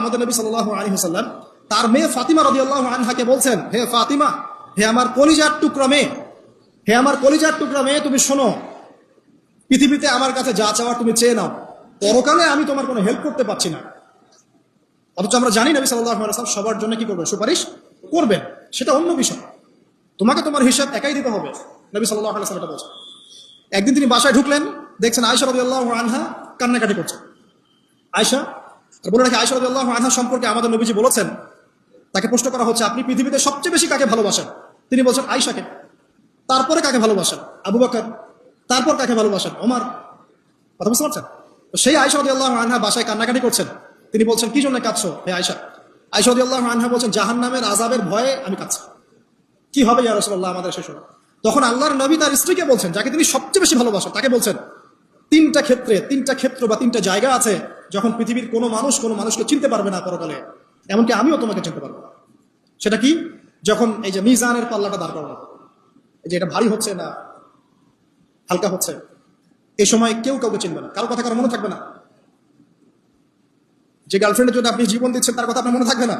আমাদের নবী সাল্লাহ আলী হাসাল্লাম তার মেয়ে ফাতিমা রদি আনহাকে বলছেন, হে ফাতিমা, হে আমার কলিজার টুকরা মেয়ে, হে আমার কলিজার টুকরা মেয়ে, তুমি শোনো, পৃথিবীতে আমার কাছে যা চাওয়ার তুমি চেয়ে নাও। পরকালে আমি তোমার কোনো হেল্প করতে পারছি না। অথচ আমরা জানি নবী সাল্লাহ আলাইসলাম সবার জন্য কি করবেন? সুপারিশ করবেন। সেটা অন্য বিষয়। তোমাকে তোমার হিসাব একাই দিতে হবে, নবী সাল্লাহ আলাইসলাম এটা বলছেন। একদিন তিনি বাসায় ঢুকলেন, দেখছেন আয়সা রবি আল্লাহ আনহা কান্নাকাটি করছে। আয়সা বলে রাখি আয়সা আল্লাহ আনহা সম্পর্কে আমাদের নবীজি বলেছেন, তাকে প্রশ্ন করা হচ্ছে, আপনি পৃথিবীতে সবচেয়ে বেশি কাকে ভালোবাসেন? তিনি বলছেন আয়সাকে তারপরে কাকে ভালোবাসেন? আবু বকর। তারপর কাকে ভালোবাসেন? ওমার। কথা বুঝতে পারছেন? সেই আয়সা রদি আল্লাহ আনহা বাসায় কান্নাকাটি করছেন। তিনি বলছেন, কি জন্য কাঁদছো হে আয়সা আয়সা রদি আল্লাহ আনহা বলছেন জাহান নামের আজাবের ভয়ে আমি কাঁদছি। কি হবে ইয়া রসল্লাহ আমাদের শেষ তখন আল্লাহর নবী তার স্ত্রীকে বলছেন, যাকে তিনি সবচেয়ে বেশি ভালোবাসেন, তাকে বলছেন, তিনটা ক্ষেত্রে, তিনটা ক্ষেত্র বা তিনটা জায়গা আছে যখন পৃথিবীর কোনো মানুষ কোনো মানুষকে চিনতে পারবে না পরকালে, এমনকি আমিও তোমাকে চিনতে পারব না। সেটা কি? যখন এই যে মিজানের পাল্লাটা দাঁড় করানো, এই যে এটা ভারী হচ্ছে না হালকা হচ্ছে এই সময় কেউ কাউকে চিনবে না, কারও কথা কারও মনে থাকবে না। যে গার্লফ্রেন্ডের জন্য আপনি জীবন দিচ্ছেন, তার কথা আপনার মনে থাকবে না।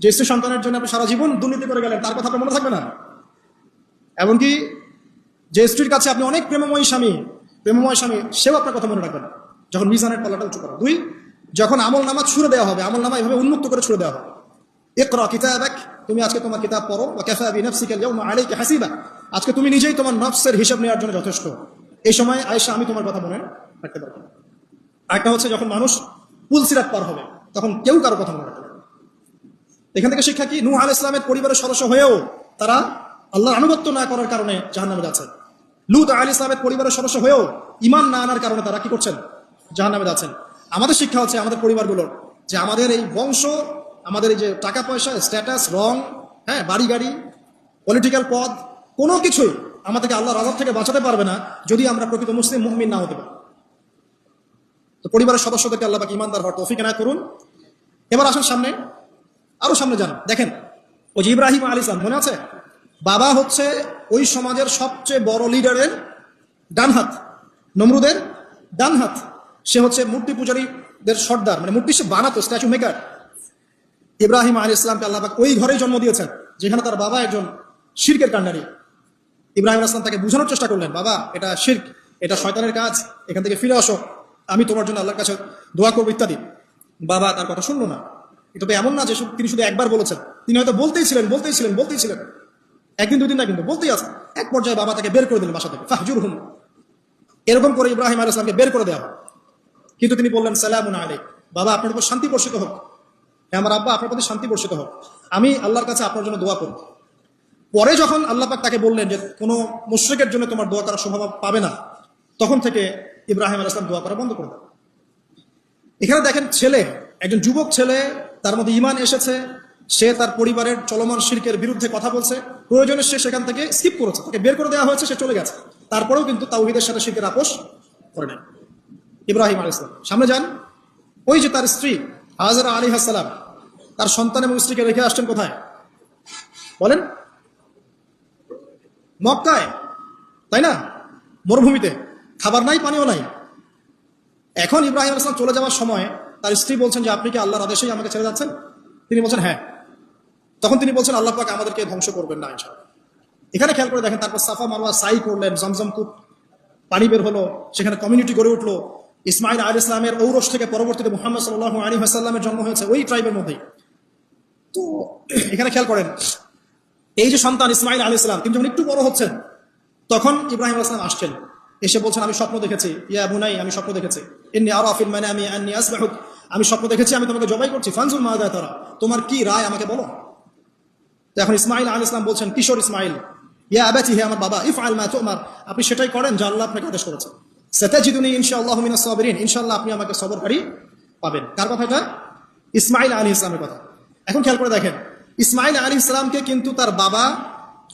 যে স্ত্রী সন্তানের জন্য আপনি সারা জীবন দুর্নীতি করে গেলেন, তার কথা আপনার মনে থাকবে না। এমনকি যে স্ত্রীর কাছে আপনি অনেক প্রেমময় স্বামী প্রেমময় স্বামী, সেও আপনার কথা মনে রাখবে না। যখন মিজানের পাল্লাটা উঁচু করা। দুই, যখন আমল নামা ছুড়ে দেওয়া হবে, আমল নামা এভাবে উন্মুক্ত করে ছুড়ে দেওয়া হবে। ইকরা কিতাবাক, তুমি আজকে তোমার কিতাব পড়ো বা কাফা বিনাফসিকা আল-ইয়াওমা আলাইকা হাসিবা। আজকে তুমি নিজেই তোমার নফসের হিসাব নেওয়ার জন্য যথেষ্ট। এই সময় আয়েশা, আমি তোমার কথা মনে রাখতে পারব। আরেকটা হচ্ছে যখন মানুষ পুল সিরাত পার হবে, তখন কেউ কারও কথা মনে রাখতে এখান থেকে শিক্ষা কি? নূহ আল ইসলামের পরিবারের সদস্য হয়েও তারা আল্লাহর আনুগত্য না করার কারণে জাহান্নামে যাচ্ছেন। লুত আল ইসলামের পরিবারের সদস্য হয়েও ইমান না আনার কারণে তারা কি করছেন? জাহান্নামে যাচ্ছেন। আমাদের শিক্ষা হচ্ছে আমাদের পরিবারগুলোর যে আমাদের এই বংশ, আমাদের এই যে টাকা পয়সা স্ট্যাটাস রং হ্যাঁ বাড়ি গাড়ি পলিটিক্যাল পদ, কোনো কিছুই আমাদেরকে আল্লাহর আজাব থেকে বাঁচাতে পারবে না যদি আমরা প্রকৃত মুসলিম মুহমিন না হতে পারি। তো পরিবারের সদস্যদেরকে আল্লাহ পাক ইমানদার হওয়ার তৌফিক এনায়ত করুন। এবার আসুন সামনে, আরও সামনে যান। দেখেন, ওই ইব্রাহিম আলী ইসলাম মনে আছে? বাবা হচ্ছে ওই সমাজের সবচেয়ে বড় লিডারের ডান হাত নমরুদের ডান হাত সে হচ্ছে মূর্তি পূজারীদের সর্দার মানে মূর্তি সে বানাতো স্ট্যাচু মেকার ইব্রাহিম আলী ইসলামকে আল্লাহ ওই ঘরেই জন্ম দিয়েছেন, যেখানে তার বাবা একজন শিরকের কান্ডারি ইব্রাহিম আসলাম তাকে বোঝানোর চেষ্টা করলেন, বাবা, এটা শির্ক, এটা শয়তানের কাজ, এখান থেকে ফিরে আসো, আমি তোমার জন্য আল্লাহর কাছে দোয়া করব, ইত্যাদি। বাবা তার কথা শুনলো না। এটা তো এমন না যে তিনি শুধু একবার বলেছেন, তিনি হয়তো বলতেই ছিলেন বলতেই ছিলেন বলতেই ছিলেন। একদিন, দুদিন না, কিন্তু বলতেই আছে। এক পর্যায়ে বাবা তাকে বের করে দিলেন বাসা থেকে। ফাহজুর হুম এরকম করে ইব্রাহিম আল ইসলামকে বের করে দেওয়া। কিন্তু তিনি বললেন, সালামুন আলী বাবা, আপনার উপর শান্তি বর্ষিত হোক। হ্যাঁ আমার আব্বা আপনার প্রতি শান্তি বর্ষিত হোক। আমি আল্লাহর কাছে আপনার জন্য দোয়া করব। পরে যখন আল্লাহ পাক তাকে বললেন যে, কোনো মুশ্রিকের জন্য তোমার দোয়া করার সম্ভাবনা পাবে না, তখন থেকে ইব্রাহিম আল ইসলাম দোয়া করা বন্ধ করে দেন। এখানে দেখেন, ছেলে, একজন যুবক ছেলে, তার মধ্যে ইমান এসেছে, সে তার পরিবারের চলমান শিল্পের বিরুদ্ধে কথা বলছে, প্রয়োজনে সে সেখান থেকে স্কিপ করেছে, তাকে বের করে দেওয়া হয়েছে, সে চলে গেছে। তারপরেও কিন্তু তাওহিদের সাথে শিল্পের আপোষ করে নেয় ইব্রাহিম আল ইসলাম সামনে যান। ওই যে তার স্ত্রী, হাজারা আলী হাসালাম তার সন্তান এবং স্ত্রীকে রেখে আসছেন কোথায়? বলেন। মক্কায়। তাই না? মরুভূমিতে। খাবার নাই, পানিও নাই। এখন ইব্রাহিম আসলাম চলে যাওয়ার সময় তার স্ত্রী বলছেন যে, আপনি কি আল্লাহর আদেশেই আমাকে ছেড়ে যাচ্ছেন? তিনি বলছেন হ্যাঁ। তখন তিনি বলছেন, আল্লাহ পাক আমাদেরকে ধ্বংস করবেন না ইনশাআল্লাহ। এখানে খেয়াল করে দেখেন, তারপর সাফা মারওয়া, সাই করলেন, জমজম কূপ, পানি বের হলো, সেখানে কমিউনিটি গড়ে উঠল। ইসমাইল আল ইসলামের ঔরস থেকে পরবর্তীতে মুহাম্মদ সাল্লাহ আলী হাসাল্লামের জন্ম হয়েছে ওই ট্রাইবের মধ্যেই। তো এখানে খেয়াল করেন, এই যে সন্তান ইসমাইল আলী ইসলাম তিনি যখন একটু বড় হচ্ছেন, তখন ইব্রাহিম আসলাম আসছেন। এসে বলছেন, আমি স্বপ্ন দেখেছি। ইয়া বুনাই, আমি স্বপ্ন দেখেছি। এমনি আরও আফিল মানে আমি আন্নি আসবাহুক। আমি স্বপ্ন দেখেছি, আমি তোমাকে জবাই করছি। ফানজুল মাহাদা তারা। তোমার কি রায় আমাকে বলো? তো এখন ইসমাইল আল ইসলাম বলছেন, কিশোর ইসমাইল ইয়া আবাচি হে আমার বাবা ইফ আল মা তোমার। আপনি সেটাই করেন যা আল্লাহ আপনাকে আদেশ করেছে সেতাজিদুনি ইনশাআল্লাহ মিনাস সাবিরিন ইনশাআল্লাহ আপনি আমাকে সবরকারী পাবেন। কার কথা এটা? ইসমাইল আলী ইসলামের কথা। এখন খেয়াল করে দেখেন ইসমাইল আলী ইসলামকে কিন্তু তার বাবা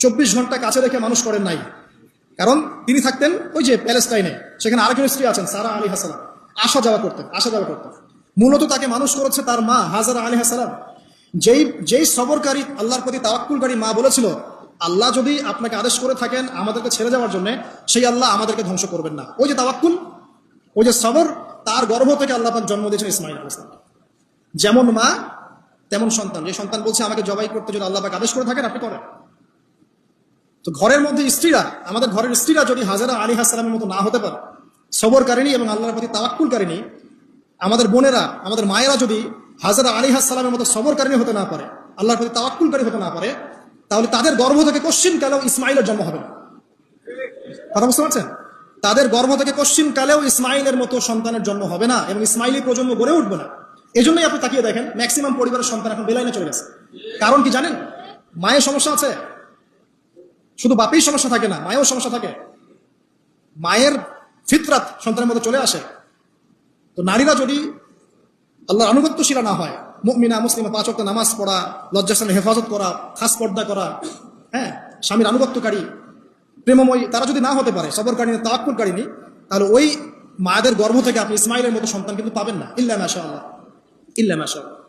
চব্বিশ ঘণ্টা কাছে রেখে মানুষ করেন নাই। কারণ তিনি থাকতেন ওই যে প্যালেস্টাইনে, সেখানে আরেকজন স্ত্রী আছেন, সারা আলী হাসালাম। আসা যাওয়া করতেন, আসা যাওয়া করতেন। মূলত তাকে মানুষ করেছে তার মা হাজারা আলী হাসালাম। যেই যেই সবরকারী, আল্লাহর প্রতি তাওয়াক্কুলকারী মা বলেছিল আল্লাহ যদি আপনাকে আদেশ করে থাকেন আমাদেরকে ছেড়ে যাওয়ার জন্য, সেই আল্লাহ আমাদেরকে ধ্বংস করবেন না। ওই যে তাওয়াক্কুল, ওই যে সবর, তার গর্ভ থেকে আল্লাহ পাক জন্ম দিয়েছেন ইসমাইল আলী ইসলাম যেমন মা, তেমন সন্তান। যে সন্তান বলছে, আমাকে জবাই করতে যদি আল্লাহ পাক আদেশ করে থাকেন, আপনি করেন। তো ঘরের মধ্যে স্ত্রীরা, আমাদের ঘরের স্ত্রীরা যদি হাজারা আলী হাসালামের মতো না হতে পারে সবরকারিনী এবং আল্লাহর প্রতি তাওয়াক্কুলকারিনী আমাদের বোনেরা, আমাদের মায়েরা যদি হাজারা আলী হাসালামের মতো সবরকারিনী হতে না পারে, আল্লাহর প্রতি তাওয়াক্কুলকারী হতে না পারে তাহলে তাদের গর্ভ থেকে কশ্চিন কালেও ইসমাইলের জন্ম হবে না। কথা বুঝতে পারছেন? তাদের গর্ভ থেকে কশ্চিন কালেও ইসমাইলের মতো সন্তানের জন্ম হবে না এবং ইসমাইলি প্রজন্ম গড়ে উঠবে না। এই জন্যই আপনি তাকিয়ে দেখেন ম্যাক্সিমাম পরিবারের সন্তান এখন বেলাইনে চলে গেছে। কারণ কি জানেন? মায়ের সমস্যা আছে। শুধু বাপেই সমস্যা থাকে না মায়েও সমস্যা থাকে। মায়ের ফিতরাত সন্তানের মধ্যে চলে আসে। তো নারীরা যদি আল্লাহর আনুগত্যশীলা না হয় মুমিনা, মুসলিমা পাঁচ অক্ট নামাজ পড়া লজ্জাসনে হেফাজত করা, খাস পর্দা করা হ্যাঁ? স্বামীর আনুগত্যকারী, প্রেমময়ী, তারা যদি না হতে পারে সবরকারিনী কারিনী তাহলে ওই মায়েদের গর্ভ থেকে আপনি ইসমাইলের মতো সন্তান কিন্তু পাবেন না। ইল্লা মাশা আল্লাহ ইল্লা মাশা আল্লাহ